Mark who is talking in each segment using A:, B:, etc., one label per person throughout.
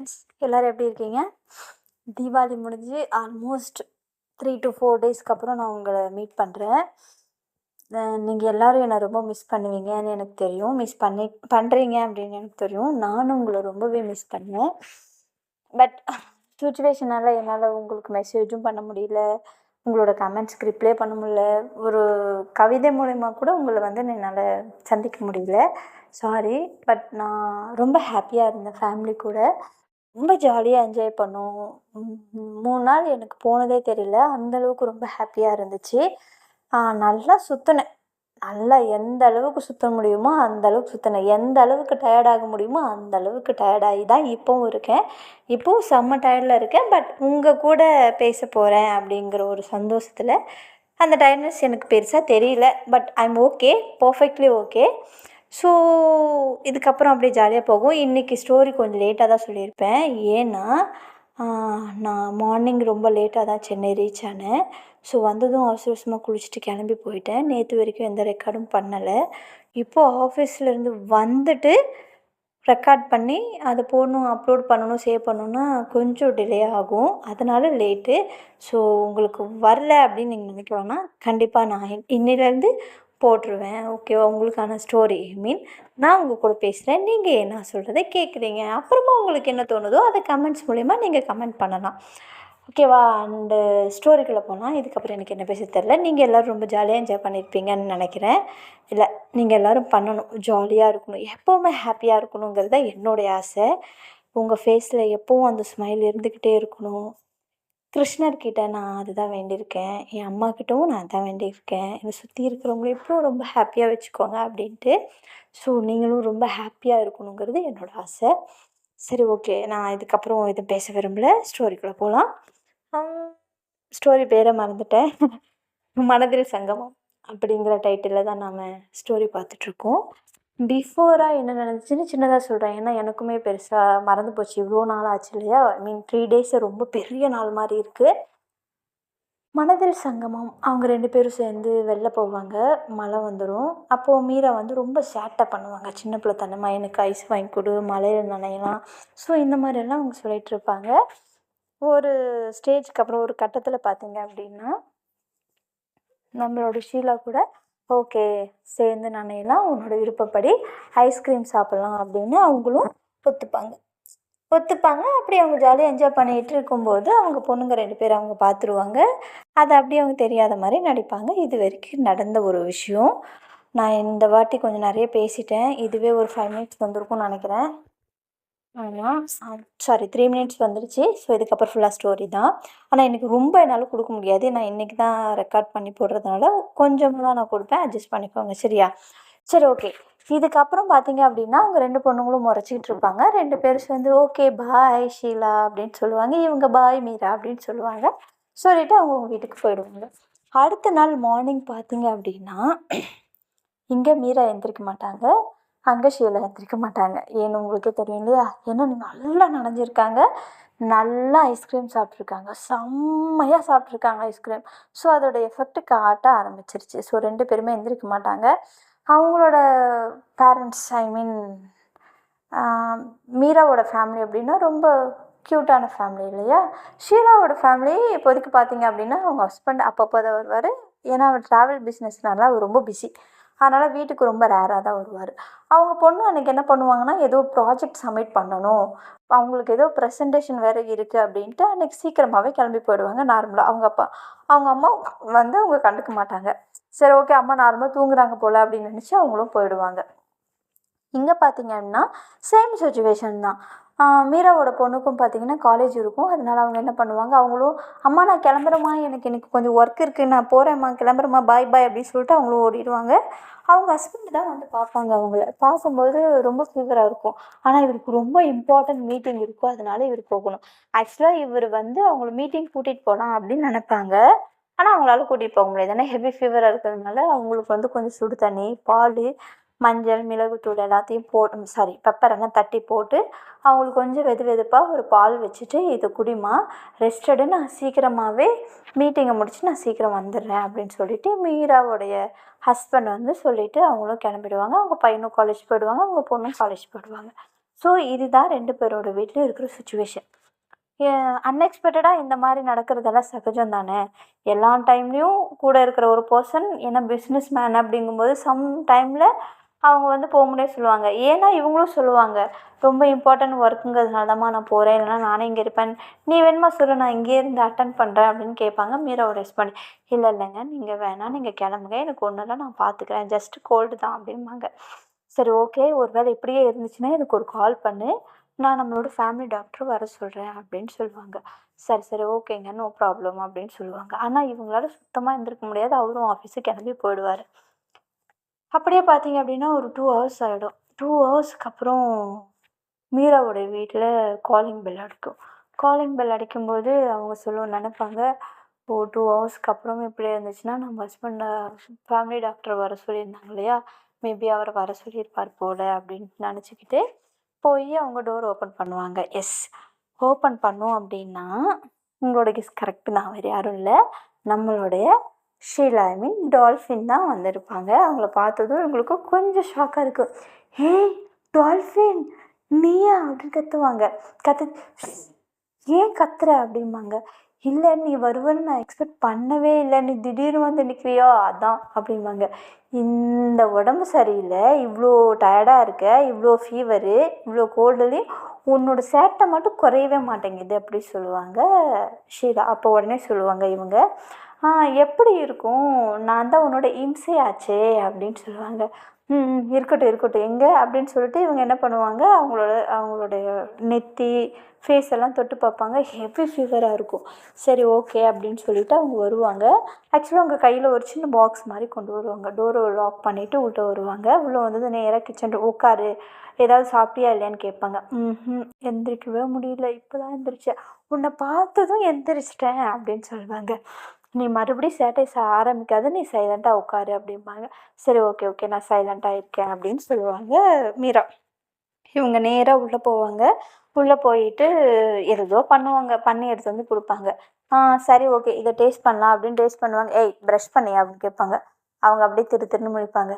A: Friends எல்லோரும் எப்படி இருக்கீங்க? தீபாவளி முடிஞ்சு ஆல்மோஸ்ட் த்ரீ டு ஃபோர் டேஸ்க்கு அப்புறம் நான் உங்களை மீட் பண்ணுறேன் நீங்கள் எல்லோரும் என்னை ரொம்ப மிஸ் பண்ணுவீங்கன்னு எனக்கு தெரியும். மிஸ் பண்ணி பண்ணுறீங்க அப்படின்னு எனக்கு தெரியும். நானும் உங்களை ரொம்பவே மிஸ் பண்ணேன். பட் சுச்சுவேஷனால் என்னால் உங்களுக்கு மெசேஜும் பண்ண முடியல. உங்களோட கமெண்ட்ஸ்க்கு ரிப்ளை பண்ண முடியல. ஒரு கவிதை மூலயமா கூட உங்களை வந்து என்னால் சந்திக்க முடியல. சாரி பட் நான் ரொம்ப ஹாப்பியாக இருந்தேன் ஃபேமிலி கூட. ரொம்ப ஜாலியாக என்ஜாய் பண்ணோம். மூணு நாள் எனக்கு போனதே தெரியல. அந்தளவுக்கு ரொம்ப ஹாப்பியாக இருந்துச்சு. நல்லா சுற்றினேன் நல்லா எந்த அளவுக்கு சுற்ற முடியுமோ அந்த அளவுக்கு சுற்றினேன் எந்த அளவுக்கு டயர்ட் ஆக முடியுமோ அந்த அளவுக்கு டயர்ட் ஆகி தான் இப்போவும் இருக்கேன். இப்போவும் செம்ம டயர்டில் இருக்கேன். பட் உங்கள் கூட பேச போகிறேன் அப்படிங்கிற ஒரு சந்தோஷத்தில் அந்த டயர்ட்னஸ் எனக்கு பெருசாக தெரியல. But I am okay perfectly okay so இதுக்கப்புறம் அப்படியே ஜாலியாக போகும். இன்றைக்கி ஸ்டோரி கொஞ்சம் லேட்டாக தான் சொல்லியிருப்பேன். ஏன்னா நான் மார்னிங் ரொம்ப லேட்டாக தான் சென்னை ரீச் ஆனேன். ஸோ வந்ததும் அவசர அவசரமாக குளிச்சுட்டு கிளம்பி போயிட்டேன். நேற்று வரைக்கும் எந்த ரெக்கார்டும் பண்ணலை. இப்போது ஆஃபீஸ்லேருந்து வந்துட்டு ரெக்கார்ட் பண்ணி அதை போடணும் அப்லோட் பண்ணணும் சேவ் பண்ணணுன்னா கொஞ்சம் டிலே ஆகும். அதனால் லேட்டு ஸோ உங்களுக்கு வரல அப்படின்னு நீங்கள் நினைக்கிறோன்னா கண்டிப்பாக நான் இன்னிலேருந்து போட்டுருவேன். ஓகேவா உங்களுக்கான ஸ்டோரி ஐ மீன் நான் உங்கள் கூட பேசுகிறேன் நீங்கள் என்ன சொல்கிறத கேட்குறீங்க அப்புறமா உங்களுக்கு என்ன தோணுதோ அதை கமெண்ட்ஸ் மூலிமா நீங்கள் கமெண்ட் பண்ணலாம். ஓகேவா அண்டு ஸ்டோரிக்குள்ளே போனால் இதுக்கப்புறம் எனக்கு என்ன பேச தெரில நீங்கள் எல்லோரும் ரொம்ப ஜாலியாக என்ஜாய் பண்ணியிருப்பீங்கன்னு நினைக்கிறேன். இல்லை நீங்கள் எல்லோரும் பண்ணணும். ஜாலியாக இருக்கணும். எப்போவுமே ஹாப்பியாக இருக்கணுங்கிறது தான் என்னுடைய ஆசை. உங்கள் ஃபேஸில் எப்போவும் அந்த ஸ்மைல் இருந்துக்கிட்டே இருக்கணும். கிருஷ்ணர்கிட்ட நான் அதுதான் வேண்டியிருக்கேன். என் அம்மாக்கிட்டவும் நான் அதான் வேண்டியிருக்கேன். என்னை சுற்றி இருக்கிறவங்கள எப்பவும் ரொம்ப ஹாப்பியாக வச்சுக்கோங்க அப்படின்ட்டு ஸோ நீங்களும் ரொம்ப ஹாப்பியாக இருக்கணுங்கிறது என்னோடய ஆசை. சரி ஓகே நான் இதுக்கப்புறம் எதுவும் பேச விரும்பல. ஸ்டோரிக்குள்ளே போகலாம் ஸ்டோரி பேரை மறந்துட்டேன். மனதில் சங்கமம் அப்படிங்கிற டைட்டிலில் தான் நாம் ஸ்டோரி பார்த்துட்ருக்கோம் பிஃபோராக என்ன நடந்துச்சுன்னு சின்னதாக சொல்கிறேன் ஏன்னா எனக்குமே பெருசாக மறந்து போச்சு. இவ்வளோ நாள் ஆச்சு இல்லையா? ஐ மீன் த்ரீ டேஸ் ரொம்ப பெரிய நாள் மாதிரி இருக்குது மனதில் சங்கமம். அவங்க ரெண்டு பேரும் சேர்ந்து வெளில போவாங்க. மழை வந்துடும் அப்போது மீரா வந்து ரொம்ப சேட்டை பண்ணுவாங்க. சின்ன பிள்ளை பிள்ளைத்தனமாக எனக்கு ஐஸ் வாங்கி கொடு மழையில் நனையலாம். ஸோ இந்த மாதிரியெல்லாம் அவங்க சொல்லிகிட்டு இருப்பாங்க. ஒரு ஸ்டேஜ்க்கு அப்புறம் ஒரு கட்டத்தில் பார்த்தீங்க அப்படின்னா நம்மளோட ஷீலா கூட ஓகே சேர்ந்து நனையலாம் உன்னோட விருப்பப்படி ஐஸ்கிரீம் சாப்பிட்லாம் அப்படின்னு அவங்களும் ஒத்துப்பாங்க. ஒத்துப்பாங்க. அப்படி அவங்க ஜாலியாக என்ஜாய் பண்ணிகிட்டு இருக்கும்போது அவங்க பொண்ணுங்க ரெண்டு பேர் அவங்க பார்த்துருவாங்க அதை அப்படியே அவங்க தெரியாத மாதிரி நடிப்பாங்க. இது வரைக்கும் நடந்த ஒரு விஷயம். நான் இந்த வாட்டி கொஞ்சம் நிறைய பேசிட்டேன். இதுவே ஒரு ஃபைவ் மினிட்ஸ் வந்திருக்கும்னு நினைக்கிறேன். ஆமாம் சாரி த்ரீ மினிட்ஸ் வந்துடுச்சு ஸோ இதுக்கப்புறம் ஃபுல்லாக ஸ்டோரி தான். ஆனால் எனக்கு ரொம்ப என்னால் கொடுக்க முடியாது. நான் இன்றைக்கி தான் ரெக்கார்ட் பண்ணி போடுறதுனால கொஞ்சமாக தான் நான் கொடுப்பேன். அட்ஜஸ்ட் பண்ணிக்கோங்க. சரியா? சரி ஓகே இதுக்கப்புறம் பார்த்தீங்க அப்படின்னா அவங்க ரெண்டு பொண்ணுங்களும் முறைச்சிக்கிட்டு இருப்பாங்க. ரெண்டு பேரும் சேர்ந்து ஓகே பாய் ஷீலா அப்படின்னு சொல்லுவாங்க. இவங்க பாய் மீரா அப்படின்னு சொல்லுவாங்க. சொல்லிவிட்டு அவங்க வீட்டுக்கு போயிடுவாங்க. அடுத்த நாள் மார்னிங் பார்த்தீங்க அப்படின்னா இங்கே மீரா எழுந்திரிக்க மாட்டாங்க. அங்கே ஷீலா எந்திரிக்க மாட்டாங்க. ஏன்னு உங்களுக்கே தெரியும் இல்லையா? ஏன்னா நல்லா நனைஞ்சிருக்காங்க. நல்லா ஐஸ்கிரீம் சாப்பிட்ருக்காங்க. செம்மையாக சாப்பிட்ருக்காங்க ஐஸ்கிரீம் ஸோ அதோடய எஃபெக்ட் காட்ட ஆரம்பிச்சிருச்சு. ஸோ ரெண்டு பேருமே எந்திரிக்க மாட்டாங்க. அவங்களோட பேரண்ட்ஸ் ஐ மீன் மீராவோட ஃபேமிலி அப்படின்னா ரொம்ப க்யூட்டான ஃபேமிலி இல்லையா? ஷீலாவோட ஃபேமிலி இப்போதைக்கு பார்த்தீங்க அப்படின்னா அவங்க ஹஸ்பண்ட் அப்பப்போ தான் வருவார். ஏன்னா அவர் ட்ராவல் பிஸ்னஸ்னால அவர் ரொம்ப பிஸி அதனால் வீட்டுக்கு ரொம்ப ரேராக தான் வருவார். அவங்க பொண்ணு அன்றைக்கி என்ன பண்ணுவாங்கன்னா ஏதோ ப்ராஜெக்ட் சப்மிட் பண்ணணும். அவங்களுக்கு ஏதோ ப்ரெசன்டேஷன் வேறு இருக்குது அப்படின்ட்டு அன்றைக்கி சீக்கிரமாகவே கிளம்பி போயிடுவாங்க நார்மலாக அவங்க அப்பா அவங்க அம்மா வந்து அவங்க கண்டுக்க மாட்டாங்க. சரி ஓகே அம்மா நார்மலாக தூங்குறாங்க போல் அப்படின்னு நினச்சி அவங்களும் போயிடுவாங்க. இங்கே பார்த்தீங்க அப்படின்னா சேம் சுச்சுவேஷன் தான். மீராவோட பொண்ணுக்கும் பார்த்தீங்கன்னா காலேஜ் இருக்கும். அதனால் அவங்க என்ன பண்ணுவாங்க? அவங்களும் அம்மா நான் கிளம்புறேம்மா. எனக்கு எனக்கு கொஞ்சம் ஒர்க் இருக்குது நான் போகிறேம்மா கிளம்புறேம்மா. பாய் பாய் அப்படின்னு சொல்லிட்டு அவங்களும் ஓடிடுவாங்க. அவங்க ஹஸ்பண்ட் தான் வந்து பார்ப்பாங்க அவங்கள. பார்க்கும்போது ரொம்ப ஃபீவராக இருக்கும். ஆனால் இவருக்கு ரொம்ப இம்பார்ட்டன்ட் மீட்டிங் இருக்கும். அதனால இவர் போகணும். ஆக்சுவலாக இவர் வந்து அவங்கள மீட்டிங் கூட்டிகிட்டு போகலாம் அப்படின்னு நினைப்பாங்க. ஆனால் அவங்களால கூட்டிகிட்டு போக முடியாது. ஏன்னா ஹெவி ஃபீவராக இருக்கிறதுனால அவங்களுக்கு வந்து கொஞ்சம் சுடு தண்ணி பால் மஞ்சள் மிளகுத்தூள் எல்லாத்தையும் போட்டு சாரி பெப்பரெல்லாம் தட்டி போட்டு அவங்களுக்கு கொஞ்சம் வெது வெதுப்பாக ஒரு பால் வச்சுட்டு இதை குடிமா ரெஸ்டடு நான் சீக்கிரமாகவே மீட்டிங்கை முடிச்சு நான் சீக்கிரம் வந்துடுறேன் அப்படின்னு சொல்லிட்டு மீராவுடைய ஹஸ்பண்ட் வந்து சொல்லிவிட்டு அவங்களும் கிளம்பிடுவாங்க. அவங்க பையனும் காலேஜ் போயிடுவாங்க அவங்க பொண்ணும் காலேஜ் போயிடுவாங்க. ஸோ இதுதான் ரெண்டு பேரோட வீட்லேயும் இருக்கிற சுச்சுவேஷன் அன்எக்ஸ்பெக்டடாக இந்த மாதிரி நடக்கிறதெல்லாம் சகஜம் தானே? எல்லா டைம்லேயும் கூட இருக்கிற ஒரு பர்சன் ஏன்னா பிஸ்னஸ் மேன் அப்படிங்கும்போது சம் டைமில் அவங்க வந்து போக முடியாது சொல்லுவாங்க. ஏன்னா இவங்களும் சொல்லுவாங்க ரொம்ப இம்பார்ட்டன்ட் ஒர்க்குங்கிறதுனால தான்மா நான் போகிறேன் இல்லைனா நானே இங்கே இருப்பேன். நீ வேணுமா சொல்லு நான் இங்கேயே இருந்து அட்டன் பண்ணுறேன் அப்படின்னு கேட்பாங்க. மீராவோட ரெஸ்பாண்ட் இல்லை இல்லைங்க. நீங்கள் வேணாம். நீங்கள் கிளம்புங்க. எனக்கு ஒன்றும் இல்லை. நான் பார்த்துக்கிறேன் ஜஸ்ட் கோல்டு தான். அப்படிம்பாங்க. சரி ஓகே ஒரு வேளை இப்படியே இருந்துச்சுன்னா எனக்கு ஒரு கால் பண்ணு. நான் நம்மளோட ஃபேமிலி டாக்டர் வர சொல்கிறேன் அப்படின்னு சொல்லுவாங்க. சரி சரி. ஓகேங்க நோ ப்ராப்ளம் அப்படின்னு சொல்லுவாங்க. ஆனால் இவங்களால சுத்தமாக இருந்திருக்க முடியாது. அவரும் ஆஃபீஸுக்கு கிளம்பி போயிடுவார். அப்படியே பார்த்தீங்க அப்படின்னா ஒரு டூ ஹவர்ஸ் ஆகிடும் டூ ஹவர்ஸ்க்கு அப்புறம் மீராவோடைய வீட்டில் காலிங் பெல் அடிக்கும். காலிங் பெல் அடிக்கும்போது அவங்க சொல்லுவோம் நினைப்பாங்க ஓ டூ ஹவர்ஸ்க்கு அப்புறம் இப்படி இருந்துச்சுன்னா நம்ம ஹஸ்பண்டை ஃபேமிலி டாக்டர் வர சொல்லியிருந்தாங்க இல்லையா? மேபி அவர் வர சொல்லியிருப்பார் போல் அப்படின்னு நினச்சிக்கிட்டு போய் அவங்க டோர் ஓப்பன் பண்ணுவாங்க. எஸ் ஓப்பன் பண்ணோம் அப்படின்னா உங்களோட கெஸ் கரெக்டு தான் வேறு யாரும் இல்லை. நம்மளுடைய ஷீலா ஐ மீன் டால்ஃபின் தான் வந்திருப்பாங்க. அவங்கள பார்த்ததும் இவங்களுக்கு கொஞ்சம் ஷாக்காக இருக்கும் ஏய் டால்ஃபின் நீயா? அப்படின்னு கத்துவாங்க. கத்து ஏன் கத்துற? அப்படிம்பாங்க. இல்லை நீ வருவன்னு நான் எக்ஸ்பெக்ட் பண்ணவே இல்லை. நீ திடீர்னு வந்து நிற்கிறியோ அதான் அப்படிம்பாங்க. இந்த உடம்பு சரியில்லை. இவ்வளோ டயர்டாக இருக்க. இவ்வளோ ஃபீவரு இவ்வளோ கோல்டுலேயும் உன்னோட சேட்டை மட்டும் குறையவே மாட்டேங்குது. அப்படி சொல்லுவாங்க ஷீலா. அப்போ உடனே சொல்லுவாங்க இவங்க எப்படி இருக்கும்? நான் தான் உன்னோட இம்சையாச்சே அப்படின்னு சொல்லுவாங்க. ம் இருக்கட்டும் இருக்கட்டும். எங்கே? அப்படின்னு சொல்லிட்டு இவங்க என்ன பண்ணுவாங்க? அவங்களோட அவங்களுடைய நெத்தி ஃபேஸ் எல்லாம் தொட்டு பார்ப்பாங்க. ஹெவி ஃபீவராக இருக்கும். சரி ஓகே அப்படின்னு சொல்லிட்டு அவங்க வருவாங்க. ஆக்சுவலாக அவங்க கையில் ஒரு சின்ன பாக்ஸ் மாதிரி கொண்டு வருவாங்க. டோரை லாக் பண்ணிவிட்டு உள்ளே வருவாங்க. உள்ளே வந்தது நேராக கிச்சன் உட்காரு. ஏதாவது சாப்பிட்டியா இல்லையான்னு கேட்பாங்க. ம் எந்திரிக்கவே முடியல. இப்போ தான் எந்திரிச்சேன். உன்னை பார்த்ததும் எந்திரிச்சிட்டேன் அப்படின்னு சொல்லுவாங்க. நீ மறுபடியும் சேட்டை ச ஆரம்பிக்காத நீ சைலண்ட்டாக உட்காரு அப்படிம்பாங்க. சரி ஓகே ஓகே நான் சைலண்ட்டாக இருக்கேன் அப்படின்னு சொல்லுவாங்க மீரா. இவங்க நேராக உள்ளே போவாங்க. உள்ளே போயிட்டு ஏதோ பண்ணுவாங்க. பண்ணி எடுத்து வந்து கொடுப்பாங்க. ஆ சரி ஓகே இதை டேஸ்ட் பண்ணலாம் அப்படின்னு டேஸ்ட் பண்ணுவாங்க. ஏய் ப்ரஷ் பண்ணியா அப்படின்னு கேட்பாங்க. அவங்க அப்படியே திரு திருன்னு முழிப்பாங்க.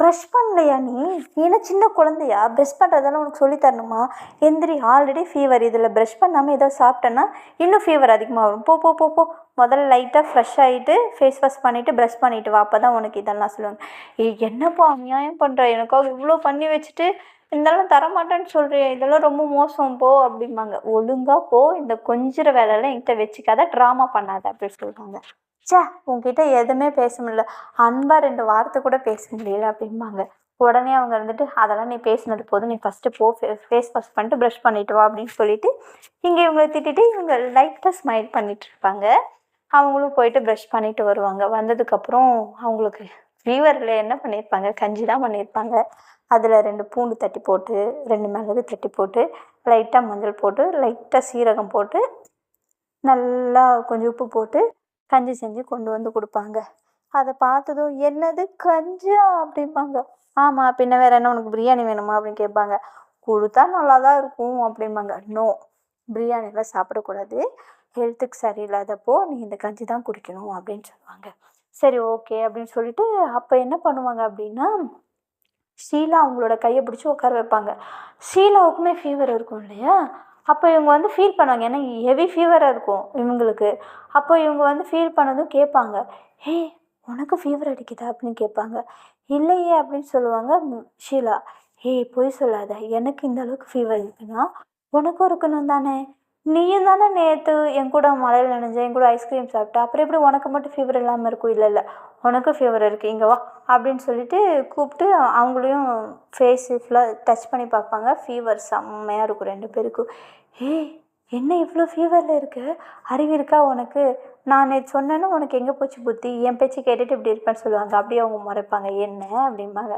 A: ப்ரஷ் பண்ணலையா நீ? நீ என்ன சின்ன குழந்தையா? ப்ரஷ் பண்ணுறதெல்லாம் உனக்கு சொல்லி தரணுமா? எந்திரி ஆல்ரெடி ஃபீவர் இதில் ப்ரஷ் பண்ணாமல் ஏதோ சாப்பிட்டேன்னா இன்னும் ஃபீவர் அதிகமாக வரும் போ போ போ போ. முதல்ல லைட்டாக ஃப்ரெஷ் ஆகிட்டு ஃபேஸ் வாஷ் பண்ணிவிட்டு ப்ரஷ் பண்ணிவிட்டு வா. அப்போ தான் உனக்கு இதெல்லாம் சொல்லுவாங்க ஏய் என்னப்பா அநியாயம் பண்ணுற எனக்காக இவ்வளோ பண்ணி வச்சுட்டு இதெல்லாம் தரமாட்டேன்னு சொல்கிறேன் இதெல்லாம் ரொம்ப மோசம். போ அப்படிம்பாங்க. ஒழுங்காக போ. இந்த கொஞ்சிற வேலையெல்லாம் என்கிட்ட வச்சுக்காத. ட்ராமா பண்ணாத அப்படி சொல்லுவாங்க ச்சே உங்ககிட்ட எதுவுமே பேச முடியல. அன்பா ரெண்டு வார்த்தை கூட பேச முடியல அப்படிம்பாங்க. உடனே அவங்க இருந்துட்டு அதெல்லாம் நீ பேசினது போதும். நீ ஃபஸ்ட்டு போ ஃபேஸ் வாஷ் பண்ணிட்டு ப்ரஷ் பண்ணிட்டு வா அப்படின்னு சொல்லிட்டு இங்கே இவங்களை திட்டிட்டு இவங்க லைட்டாக ஸ்மைல் பண்ணிட்டு இருப்பாங்க. அவங்களும் போயிட்டு ப்ரஷ் பண்ணிட்டு வருவாங்க. வந்ததுக்கப்புறம் அவங்களுக்கு ஃபீவரில் என்ன பண்ணியிருப்பாங்க கஞ்சி தான் பண்ணியிருப்பாங்க அதில் ரெண்டு பூண்டு தட்டி போட்டு ரெண்டு மிளகு தட்டி போட்டு லைட்டாக மஞ்சள் போட்டு லைட்டாக சீரகம் போட்டு நல்லா கொஞ்சம் உப்பு போட்டு கஞ்சி செஞ்சு கொண்டு வந்து கொடுப்பாங்க. அதை பார்த்ததும் என்னது கஞ்சா? அப்படிம்பாங்க. ஆமாம் பின்ன வேற என்ன உனக்கு பிரியாணி வேணுமா? அப்படின்னு கேட்பாங்க. கொடுத்தா நல்லா தான் இருக்கும் அப்படிம்பாங்க. நோ பிரியாணிலாம் சாப்பிடக்கூடாது. ஹெல்த்துக்கு சரியில்லாதப்போ நீ இந்த கஞ்சி தான் குடிக்கணும் அப்படின்னு சொல்லுவாங்க. சரி ஓகே அப்படின்னு சொல்லிட்டு அப்போ என்ன பண்ணுவாங்க அப்படின்னா ஷீலா அவங்களோட கையை பிடிச்சி உட்கார வைப்பாங்க. ஷீலாவுக்குமே ஃபீவர் இருக்கும் இல்லையா? அப்போ இவங்க வந்து ஃபீல் பண்ணுவாங்க. ஏன்னா ஹெவி ஃபீவராக இருக்கும் இவங்களுக்கு. அப்போ இவங்க வந்து ஃபீல் பண்ணதும் கேட்பாங்க. ஹே உனக்கு ஃபீவர் அடிக்குதா? அப்படின்னு கேட்பாங்க. இல்லையே அப்படின்னு சொல்லுவாங்க ஷீலா. ஏய் பொய் சொல்லாத. எனக்கு இந்த அளவுக்கு ஃபீவர் இருக்குன்னா உனக்கும் இருக்கணும் தானே? நீயும் தானே நேற்று என் கூட மழையில் நனைஞ்ச என் கூட ஐஸ்கிரீம் சாப்பிட்ட? அப்புறம் எப்படி உனக்கு மட்டும் ஃபீவர் இல்லாமல் இருக்கும்? இல்லை இல்லை. உனக்கும் ஃபீவர் இருக்குது இங்கே வா அப்படின்னு சொல்லிட்டு கூப்பிட்டு அவங்களையும் ஃபேஸ் ஃபுல்லாக டச் பண்ணி பார்ப்பாங்க. ஃபீவர் செம்மையாக இருக்கும் ரெண்டு பேருக்கும். ஏய் என்ன இவ்வளோ ஃபீவரில் இருக்கு? அறிவு இருக்கா உனக்கு? நான் நேற்று சொன்னேன்னு உனக்கு எங்கே போச்சு புத்தி? என் பேச்சு கேட்டுட்டு இப்படி இருப்பேன்னு சொல்லுவாங்க. அப்படியே அவங்க முறைப்பாங்க. என்ன அப்படிம்பாங்க.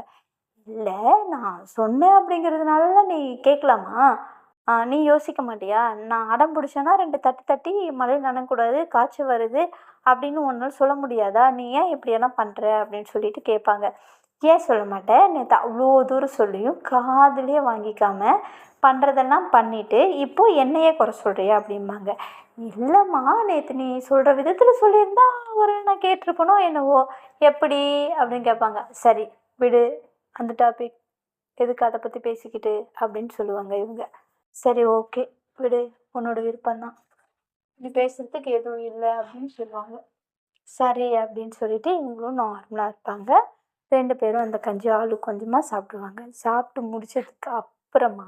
A: இல்லை நான் சொன்னேன் அப்படிங்கிறதுனால நீ கேட்கலாமா? நீ யோசிக்க மாட்டியா? நான் அடம் பிடிச்சேன்னா ரெண்டு தட்டி தட்டி மழையில் நனக்கூடாது காய்ச்சல் வருது அப்படின்னு ஒன்றால் சொல்ல முடியாதா? நீ ஏன் இப்படியெல்லாம் பண்ணுற அப்படின்னு சொல்லிட்டு கேட்பாங்க. ஏன் சொல்ல மாட்டேன்? நேற்று அவ்வளோ தூரம் சொல்லியும் காதிலே வாங்கிக்காம பண்ணுறதெல்லாம் பண்ணிவிட்டு இப்போது என்னையே குறை சொல்கிறியா அப்படிம்பாங்க. இல்லைம்மா நேற்று நீ சொல்கிற விதத்தில் சொல்லியிருந்தா ஒரு நான் கேட்டிருப்பனோ என்னவோ? எப்படி? அப்படின்னு கேட்பாங்க. சரி விடு அந்த டாபிக் எதுக்கு அதை பற்றி பேசிக்கிட்டு? அப்படின்னு சொல்லுவாங்க இவங்க. சரி ஓகே. விடு. உன்னோட விருப்பம்தான் நீ பேசுகிறதுக்கு எதுவும் இல்லை அப்படின்னு சொல்லுவாங்க. சரி அப்படின்னு சொல்லிட்டு இவங்களும் நார்மலாக இருப்பாங்க. ரெண்டு பேரும் அந்த கஞ்சி ஆளு கொஞ்சமாக சாப்பிடுவாங்க. சாப்பிட்டு முடிச்சதுக்கு அப்புறமா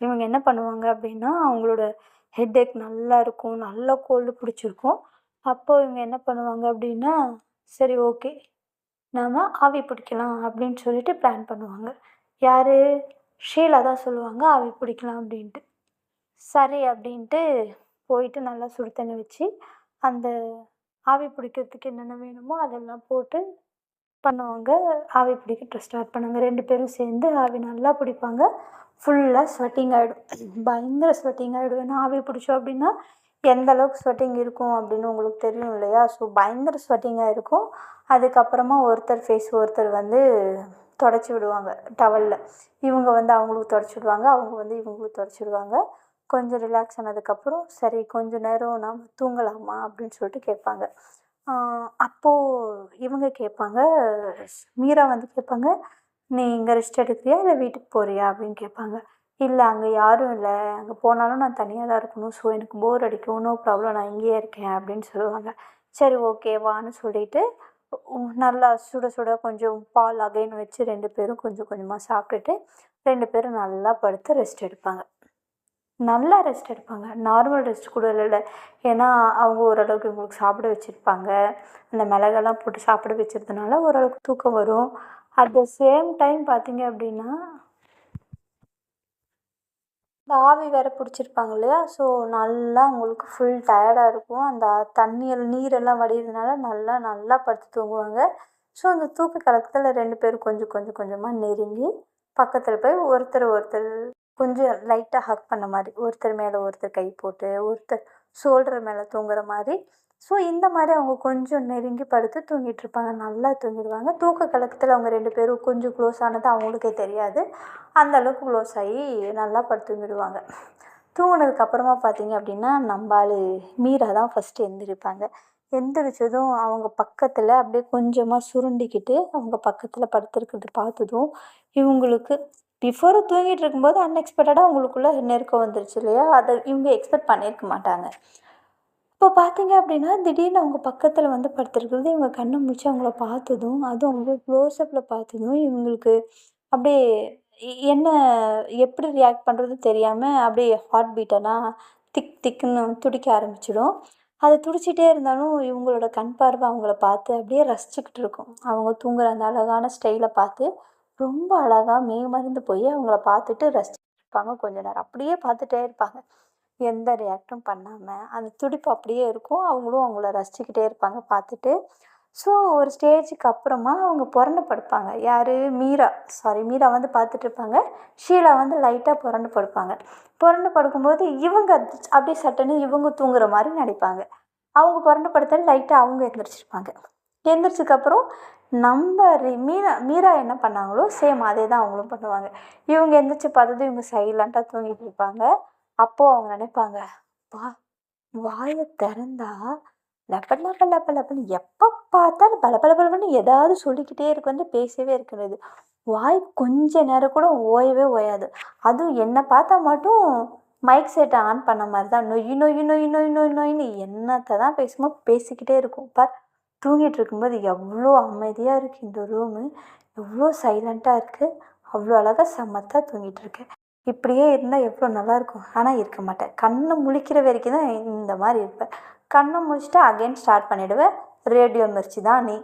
A: இவங்க என்ன பண்ணுவாங்க அப்படின்னா அவங்களோட ஹெட்டேக் நல்லா இருக்கும் நல்லா கோல்டு பிடிச்சிருக்கும். அப்போ இவங்க என்ன பண்ணுவாங்க அப்படின்னா சரி ஓகே. நாம் ஆவி பிடிக்கலாம் அப்படின்னு சொல்லிட்டு பிளான் பண்ணுவாங்க. யார்? ஷீலா தான் சொல்லுவாங்க ஆவி பிடிக்கலாம் அப்படின்ட்டு. சரி அப்படின்ட்டு போயிட்டு நல்லா சுடு தண்ணி வச்சு அந்த ஆவி பிடிக்கிறதுக்கு என்னென்ன வேணுமோ அதெல்லாம் போட்டு பண்ணுவாங்க. ஆவி பிடிக்க ஸ்டார்ட் பண்ணுவாங்க. ரெண்டு பேரும் சேர்ந்து ஆவி நல்லா பிடிப்பாங்க. ஃபுல்லாக ஸ்வெட்டிங் ஆகிடும் பயங்கர ஸ்வெட்டிங் ஆகிடும் ஏன்னா ஆவி பிடிச்சோம் அப்படின்னா எந்த அளவுக்கு ஸ்வெட்டிங் இருக்கும் அப்படின்னு உங்களுக்கு தெரியும் இல்லையா? ஸோ பயங்கர ஸ்வெட்டிங்காக இருக்கும். அதுக்கப்புறமா ஒருத்தர் ஃபேஸ் ஒருத்தர் வந்து தொடச்சி விடுவாங்க டவலில் இவங்க வந்து அவங்களுக்கு தொடச்சி விடுவாங்க அவங்க வந்து இவங்களுக்கு தொடச்சி விடுவாங்க. கொஞ்சம் ரிலாக்ஸ் ஆனதுக்கப்புறம் சரி கொஞ்சம் நேரம் நாம் தூங்கலாமா அப்படின்னு சொல்லிட்டு கேட்பாங்க. அப்போது இவங்க கேட்பாங்க மீரா வந்து கேட்பாங்க நீ இங்கே ரெஸ்ட் எடுக்கிறியா? இல்லை வீட்டுக்கு போகிறியா அப்படின்னு கேட்பாங்க. இல்லை அங்கே யாரும் இல்லை. அங்கே போனாலும் நான் தனியாக தான் இருக்கணும். ஸோ எனக்கு போர் அடிக்கும். நோ ப்ராப்ளம் நான் இங்கேயே இருக்கேன். அப்படின்னு சொல்லுவாங்க. சரி ஓகே வான்னு சொல்லிட்டு நல்லா சுட சுட கொஞ்சம் பால் அகைன் வச்சு ரெண்டு பேரும் கொஞ்சம் கொஞ்சமாக சாப்பிட்டுட்டு ரெண்டு பேரும் நல்லா படுத்து ரெஸ்ட் எடுப்பாங்க. நல்லா ரெஸ்ட் எடுப்பாங்க. நார்மல் ரெஸ்ட் கூட இல்லை ஏன்னா அவங்க ஓரளவுக்கு இவங்களுக்கு சாப்பிட வச்சுருப்பாங்க. அந்த மிளகெல்லாம் போட்டு சாப்பிட வச்சுருந்தனால ஓரளவுக்கு தூக்கம் வரும். அட் த சேம் டைம் பார்த்தீங்க அப்படின்னா இந்த ஆவி வேறு பிடிச்சிருப்பாங்க இல்லையா? ஸோ நல்லா அவங்களுக்கு ஃபுல் டயர்டாக இருக்கும். அந்த தண்ணியில் நீரெல்லாம் வடிகிறதுனால நல்லா நல்லா படுத்து தூங்குவாங்க. ஸோ அந்த தூக்க கலக்கத்தில் ரெண்டு பேரும் கொஞ்சம் கொஞ்சம் கொஞ்சமாக நெருங்கி பக்கத்தில் போய் ஒருத்தர் ஒருத்தர் கொஞ்சம் லைட்டாக ஹக் பண்ண மாதிரி ஒருத்தர் மேலே ஒருத்தர் கை போட்டு ஒருத்தர் ஷோல்டர் மேலே தூங்குற மாதிரி. ஸோ இந்த மாதிரி அவங்க கொஞ்சம் நெருங்கி படுத்து தூங்கிட்டு இருப்பாங்க. நல்லா தூங்கிடுவாங்க. தூக்க கலக்கத்தில் அவங்க ரெண்டு பேரும் கொஞ்சம் க்ளோஸ் ஆனது அவங்களுக்கே தெரியாது. அந்த அளவுக்கு க்ளோஸ் ஆகி நல்லா படுத்து தூங்கிடுவாங்க. தூங்கினதுக்கப்புறமா பார்த்தீங்க அப்படின்னா நம்பாள் மீரா தான் ஃபஸ்ட்டு எழுந்திரிப்பாங்க எந்திரிச்சதும் அவங்க பக்கத்தில் அப்படியே கொஞ்சமாக சுருண்டிக்கிட்டு அவங்க பக்கத்தில் படுத்துருக்கிறது பார்த்ததும் இவங்களுக்கு பிஃபோர் தூங்கிட்டு இருக்கும்போது அன்எக்ஸ்பெக்டடாக அவங்களுக்குள்ள நெருக்கம் வந்துருச்சு இல்லையா? அதை இவங்க எக்ஸ்பெக்ட் பண்ணியிருக்க மாட்டாங்க. இப்போ பார்த்தீங்க அப்படின்னா திடீர்னு அவங்க பக்கத்தில் வந்து படுத்துருக்கிறது இவங்க கண்ணை முடிச்சு அவங்கள பார்த்ததும் அதுவும் அவங்க க்ளோஸ்அப்பில் பார்த்ததும் இவங்களுக்கு அப்படியே என்ன எப்படி ரியாக்ட் பண்ணுறது தெரியாமல் அப்படியே ஹார்ட் பீட்டெல்லாம் திக் திக்குன்னு துடிக்க ஆரம்பிச்சிடும். அது துடிச்சிட்டே இருந்தாலும் இவங்களோட கண் பார்வை அவங்கள பார்த்து அப்படியே ரசிச்சுக்கிட்டு இருக்கும். அவங்க தூங்குற அந்த அழகான ஸ்டைலை பார்த்து ரொம்ப அழகாக மெய்மறந்து போய் அவங்கள பார்த்துட்டு ரசிச்சிருப்பாங்க கொஞ்ச நேரம். அப்படியே பார்த்துட்டே இருப்பாங்க. எந்த ரியாக்டும் பண்ணாமல் அந்த துடிப்பு அப்படியே இருக்கும். அவங்களும் அவங்கள ரசிச்சுக்கிட்டே இருப்பாங்க பார்த்துட்டு. ஸோ ஒரு ஸ்டேஜுக்கு அப்புறமா அவங்க புரண்டு படுப்பாங்க. யார்? மீரா. சாரி மீரா வந்து பார்த்துட்டு இருப்பாங்க. ஷீலா வந்து லைட்டாக புரண்டு படுப்பாங்க. புரண்டு படுக்கும்போது இவங்க அப்படியே சட்டன்னு இவங்க தூங்குற மாதிரி நடிப்பாங்க. அவங்க புரண்டு படுத்தாலும் லைட்டாக அவங்க எழுந்திரிச்சிருப்பாங்க எழுந்திரிச்சதுக்கப்புறம் நம்ம மீனா மீரா என்ன பண்ணாங்களோ சேம் அதே தான் அவங்களும் பண்ணுவாங்க. இவங்க எந்திரிச்சு பார்த்தது இவங்க சைலண்ட்டாக தூங்கிட்டு இருப்பாங்க. அப்போது அவங்க நினைப்பாங்க வா வாயை திறந்தா லப்ப லப்ப லப்ப லப்பன்னு எப்போ பார்த்தாலும் பல பல பலன்னு ஏதாவது சொல்லிக்கிட்டே இருக்கு வந்து பேசவே இருக்கிறது வாய் கொஞ்ச நேரம் கூட ஓயவே ஓயாது. அதுவும் என்னை பார்த்தா மட்டும் மைக் செட்டை ஆன் பண்ண மாதிரி தான். நொய் நொய் நொய் நொய் நொய் நொய்னு என்னத்தை தான் பேசுமோ பேசிக்கிட்டே இருக்கும். பார் தூங்கிட்டு இருக்கும்போது எவ்வளோ அமைதியாக இருக்குது இந்த ரூமு எவ்வளோ சைலண்ட்டாக இருக்குது அவ்வளோ அழகாக சமத்தாக தூங்கிட்டு இருக்கேன் இப்படியே இருந்தால் எவ்வளோ நல்லாயிருக்கும் ஆனால் இருக்க மாட்டேன். கண்ணை முழிக்கிற வரைக்கும் தான் இந்த மாதிரி இருப்பேன் கண்ணை முழிச்சிட்டு அகைன் ஸ்டார்ட் பண்ணிவிடுவேன் ரேடியோ மிர்ச்சி தான் நீ.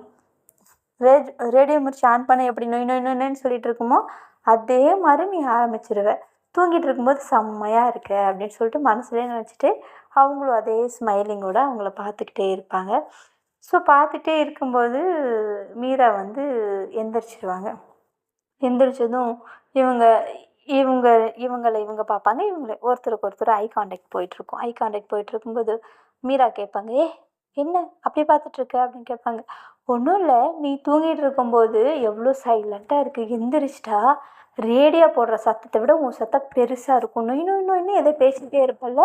A: ரே ரேடியோ மிர்ச்சி ஆன் பண்ண. எப்படி நொய் நொய் நொய்னு சொல்லிட்டு இருக்குமோ அதே மாதிரி நீ ஆரம்பிச்சிருவேன் தூங்கிட்டு இருக்கும்போது செம்மையாக இருக்க அப்படின்னு சொல்லிட்டு மனசுலேயே நினச்சிட்டு அவங்களும் அதே ஸ்மைலிங்கோடு அவங்கள பார்த்துக்கிட்டே இருப்பாங்க. ஸோ பார்த்துட்டே இருக்கும்போது மீரா வந்து எந்திரிச்சிடுவாங்க எந்திரிச்சதும் இவங்க இவங்க இவங்களை இவங்க பார்ப்பாங்க. இவங்கள ஒருத்தருக்கு ஒருத்தர் ஐ காண்டாக்ட் போயிட்டுருக்கும். ஐ காண்டாக்ட் போயிட்டுருக்கும்போது மீரா கேட்பாங்க ஏ என்ன? அப்படி பார்த்துட்ருக்க? அப்படின்னு கேட்பாங்க. ஒன்றும் இல்லை. நீ தூங்கிட்டு இருக்கும்போது எவ்வளோ சைலண்ட்டாக இருக்குது எந்திரிச்சிட்டா ரேடியோ போடுற சத்தத்தை விட உன் சத்தம் பெருசாக இருக்கும். இன்னும் இன்னும் இன்னும் எதை பேசிகிட்டே இருப்பல்ல.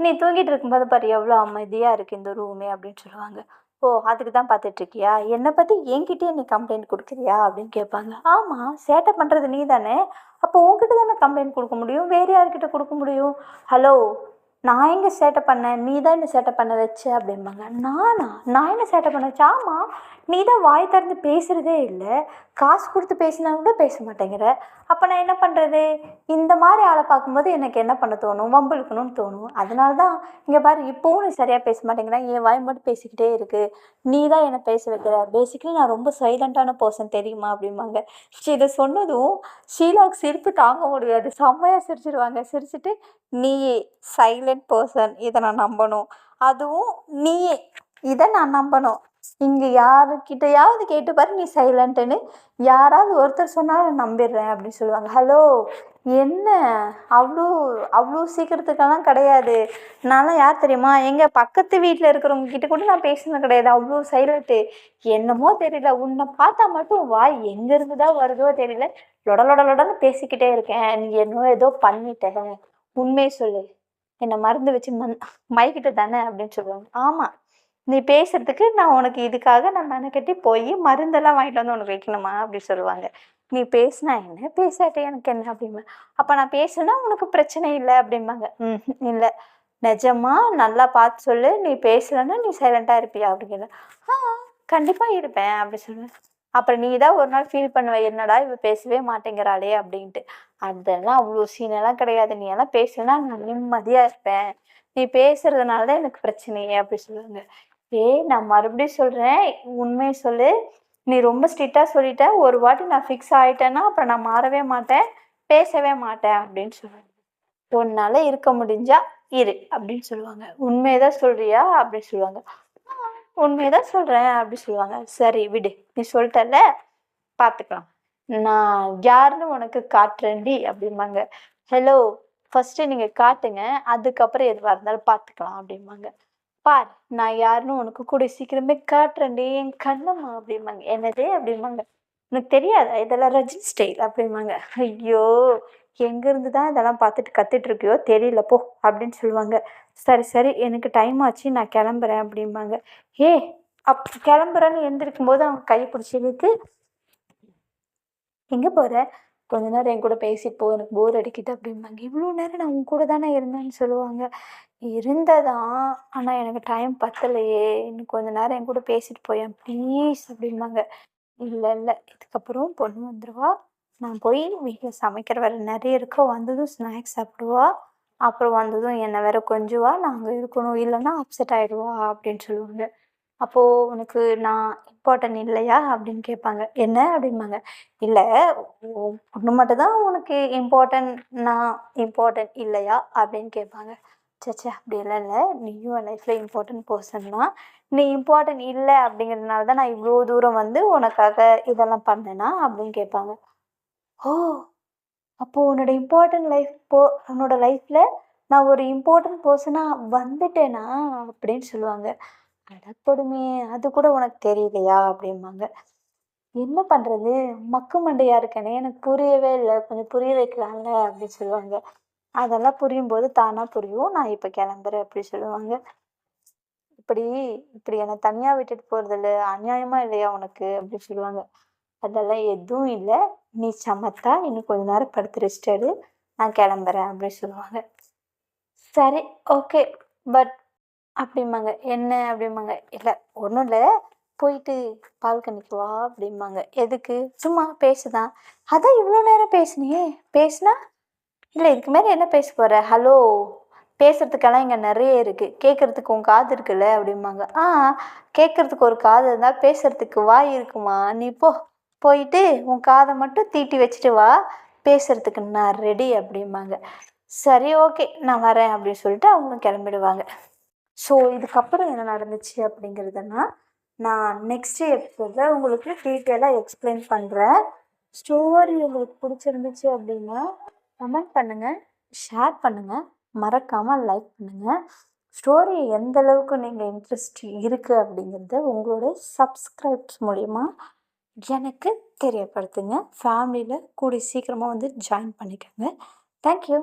A: நீ தூங்கிட்டு இருக்கும்போது பாரு எவ்வளோ அமைதியாக இருக்குது இந்த ரூமே அப்படின்னு சொல்லுவாங்க. ஓ அதுக்கு தான் பார்த்துட்ருக்கியா? என்னை பற்றி என்கிட்டயே நீ கம்ப்ளைண்ட் கொடுக்குறியா? அப்படின்னு கேட்பாங்க. ஆமாம் சேட்டை பண்ணுறது நீ தானே? அப்போ உங்ககிட்ட தானே கம்ப்ளைண்ட் கொடுக்க முடியும்? வேறு யார்கிட்ட கொடுக்க முடியும்? ஹலோ நான் எங்கே சேட்டை பண்ணேன்? நீ தான் என்ன சேட்டை பண்ண வச்ச? அப்படிம்பாங்க. நானா? நான் என்ன சேட்டை பண்ண வச்சேன் ஆமாம் நீ தான் வாய் திறந்து பேசுகிறதே இல்லை. காசு கொடுத்து பேசினா கூட பேச மாட்டேங்கிற. அப்போ நான் என்ன பண்ணுறது இந்த மாதிரி ஆளை பார்க்கும்போது எனக்கு என்ன பண்ண தோணும்? வம்பிழுக்கணும்னு தோணும். அதனால தான் இங்கே பாரு இப்போவும் நீ சரியாக பேச மாட்டேங்கிறேன் என் வாய் மட்டும் பேசிக்கிட்டே இருக்குது நீ தான் என்னை பேச வைக்கிற? பேசிக்கலி நான் ரொம்ப சைலண்ட்டான பர்சன் தெரியுமா அப்படிம்பாங்க. சரி இதை சொன்னதும் ஷீலாவுக்கு சிரிப்பு தாங்க முடியாது. செம்மையாக சிரிச்சிருவாங்க. சிரிச்சிட்டு நீயே சைலண்ட் பர்சன் இதை நான் நம்பணும். அதுவும் நீயே இதை நான் நம்பணும். இங்கே யாருக்கிட்டையாவது கேட்டு பாரு நீ சைலண்ட்டுன்னு யாராவது ஒருத்தர் சொன்னால் நான் நம்பிடுறேன் அப்படின்னு சொல்லுவாங்க. ஹலோ என்ன? அவ்வளோ அவ்வளோ சீக்கிரத்துக்கெல்லாம் கிடையாது. நான்லாம் யார் தெரியுமா? எங்கள் பக்கத்து வீட்டில் இருக்கிறவங்க கிட்ட கூட நான் பேசினது கிடையாது. அவ்வளோ சைலண்ட்டு. என்னமோ தெரியல. உன்னை பார்த்தா மட்டும் வாய் எங்கேருந்து தான் வருதோ தெரியல. லொட லொட லொடன்னு பேசிக்கிட்டே இருக்கேன். நீ என்ன ஏதோ பண்ணிட்ட. உண்மையை சொல்லு. என்னை மருந்து வச்சு மண் மைக்கிட்ட தானே? அப்படின்னு சொல்லுவாங்க. ஆமாம் நீ பேசுறதுக்கு நான் உனக்கு இதுக்காக நான் மெனக்கட்டி போய் மருந்தெல்லாம் வாங்கிட்டு வந்து உனக்கு வைக்கணுமா அப்படி சொல்லுவாங்க. நீ பேசினா என்ன? பேசாட்டே எனக்கு என்ன அப்படிமா அப்போ நான் பேசுனா உனக்கு பிரச்சனை இல்லை அப்படிம்பாங்க. ம் இல்லை. நிஜமா நல்லா பார்த்து சொல்லு. நீ பேசலைன்னா நீ சைலண்ட்டாக இருப்பியா அப்படிங்கிற. ஆ கண்டிப்பாக இருப்பேன் அப்படி சொல்லுவேன். அப்புறம் நீ தான் ஒரு நாள் ஃபீல் பண்ணுவ. என்னடா இவ பேசவே மாட்டேங்கிறாளே அப்படின்ட்டு. அதெல்லாம் அவ்வளோ சீனெல்லாம் கிடையாது. நீ எல்லாம் பேசுனா நான் நிம்மதியாக இருப்பேன். நீ பேசுறதுனால தான் எனக்கு பிரச்சனையே அப்படி சொல்லுவாங்க. ஏய் நான் மறுபடியும் சொல்கிறேன் உண்மையை சொல்லு. நீ ரொம்ப ஸ்ட்ரிக்டாக சொல்லிட்ட. ஒரு வாட்டி நான் ஃபிக்ஸ் ஆகிட்டேன்னா அப்புறம் நான் மாறவே மாட்டேன் பேசவே மாட்டேன் அப்படின்னு சொல்லுவாங்க. உன்னால் இருக்க முடிஞ்சா இரு அப்படின்னு சொல்லுவாங்க. உண்மையை தான் சொல்கிறியா அப்படின்னு சொல்லுவாங்க. உண்மையை தான் சொல்கிறேன் அப்படி சொல்லுவாங்க. சரி விடு. நீ சொல்லிட்டல பார்த்துக்கலாம் நான் யாருன்னு உனக்கு காட்டுறேன்டி அப்படிம்பாங்க. ஹலோ ஃபஸ்ட்டு நீங்கள் காட்டுங்க. அதுக்கப்புறம் எதுவாக இருந்தாலும் பார்த்துக்கலாம் அப்படிம்பாங்க. பார் நான் யாருன்னு உனக்கு கூட சீக்கிரமே காட்டுறேன்டி என் கண்ணம்மா அப்படிம்பாங்க. என்னதே அப்படிம்பாங்க. உனக்கு தெரியாதா? இதெல்லாம் ரஜினி ஸ்டைல் அப்படிம்பாங்க. ஐயோ எங்கேருந்து தான் இதெல்லாம் பார்த்துட்டு கற்றுட்டு இருக்கியோ தெரியல போ அப்படின்னு சொல்லுவாங்க. சரி சரி எனக்கு டைம் ஆச்சு நான் கிளம்புறேன் அப்படிம்பாங்க. ஏ அப் கிளம்புறேன்னு எழுந்திருக்கும் போது அவங்க கை பிடிச்சி இழுத்து எங்கே போகிற கொஞ்ச நேரம் என் கூட பேசிட்டு போ எனக்கு போர் அடிக்குது அப்படிம்பாங்க. இவ்வளோ நேரம் நான் உன் கூட தானே இருந்தேன்னு சொல்லுவாங்க. இருந்ததான் ஆனால் எனக்கு டைம் பத்தலையே. இன்னும் கொஞ்ச நேரம் என் கூட பேசிட்டு போயேன் ப்ளீஸ் அப்படிம்பாங்க. இல்லை இல்லை. இதுக்கப்புறம் பொண்ணு வந்துடுவா நான் போய் வீட்டில் சமைக்கிற வேலை நிறைய இருக்கு. வந்ததும் ஸ்நாக்ஸ் சாப்பிடுவா. அப்புறம் வந்ததும் என்னை வேற கொஞ்சுவா. நாங்கள் இருக்கணும். இல்லைன்னா அப்செட் ஆகிடுவா அப்படின்னு சொல்லுவாங்க. அப்போது உனக்கு நான் இம்பார்ட்டன்ட் இல்லையா? அப்படின்னு கேட்பாங்க. என்ன அப்படிம்பாங்க. இல்லை ஒன்று மட்டும் தான் உனக்கு இம்பார்ட்டன்ட் நான் இம்பார்ட்டன்ட் இல்லையா? அப்படின்னு கேட்பாங்க. சச்சே அப்படி இல்லை. நீயும் என் லைஃப்பில் இம்பார்ட்டன்ட் பர்சன் தான். நீ இம்பார்ட்டன்ட் இல்லை அப்படிங்கிறதுனால தான் நான் இவ்வளோ தூரம் வந்து உனக்காக இதெல்லாம் பண்ணேனா? அப்படின்னு கேட்பாங்க. ஓ அப்போது உன்னோட இம்பார்ட்டன்ட் லைஃப் போ உன்னோட லைஃப்பில் நான் ஒரு இம்பார்ட்டன்ட் பர்சனாக வந்துட்டேனா? அப்படின்னு சொல்லுவாங்க. அடக்கொடுமே அது கூட உனக்கு தெரியலையா? அப்படிம்பாங்க. என்ன பண்ணுறது மக்கு மண்டையா இருக்கனே எனக்கு புரியவே இல்லை. கொஞ்சம் புரிய வைக்கலாம்ல அப்படின்னு சொல்லுவாங்க. அதெல்லாம் புரியும் போது தானாக புரியும். நான் இப்போ கிளம்புறேன் அப்படி சொல்லுவாங்க. இப்படி இப்படி என்னை தனியாக விட்டுட்டு இல்லை அநியாயமா இல்லையா உனக்கு? அப்படி சொல்லுவாங்க. அதெல்லாம் எதுவும் இல்லை. நீ சமத்தா இன்னும் கொஞ்ச நேரம் படுத்து ரெஸ்ட் எடு. நான் கிளம்புறேன் அப்படின்னு சொல்லுவாங்க. சரி ஓகே. பட் அப்படிம்பாங்க. என்ன? அப்படிம்பாங்க. இல்லை ஒன்றும் இல்லை. போயிட்டு பால்கனிக்கு வா அப்படிம்பாங்க. எதுக்கு? சும்மா பேசுதான் அதான் இவ்வளோ நேரம் பேசுனியே. பேசுனா? இல்லை இதுக்கு மேலே என்ன பேச போகிற ஹலோ பேசுறதுக்கெல்லாம் இங்கே நிறைய இருக்குது கேட்குறதுக்கு உன் காது இருக்குல்ல? அப்படிம்பாங்க. ஆ கேட்குறதுக்கு ஒரு காது இருந்தால் பேசுறதுக்கு வாய் இருக்குமா? நீ போ. போயிட்டு உன் காதை மட்டும் தீட்டி வச்சுட்டு வா. பேசுறதுக்கு நான் ரெடி அப்படிம்பாங்க. சரி ஓகே. நான் வரேன் அப்படின்னு சொல்லிட்டு அவங்களும் கிளம்பிடுவாங்க. ஸோ இதுக்கப்புறம் என்ன நடந்துச்சு அப்படிங்கிறதுனா நான் நெக்ஸ்ட் எபிசோடில் உங்களுக்கு டீட்டெயிலாக எக்ஸ்பிளைன் பண்ணுறேன் ஸ்டோரி உங்களுக்கு பிடிச்சிருந்துச்சு அப்படின்னா கமெண்ட் பண்ணுங்கள் ஷேர் பண்ணுங்கள் மறக்காமல் லைக் பண்ணுங்கள் ஸ்டோரி எந்த அளவுக்கு நீங்கள் இன்ட்ரெஸ்ட் இருக்குது அப்படிங்கிறத உங்களோட சப்ஸ்கிரைப்ஸ் மூலிமா எனக்கு தெரியப்படுத்துங்க. ஃபேமிலியில் கூடி சீக்கிரமாக வந்து ஜாயின் பண்ணிக்கோங்க. தேங்க்யூ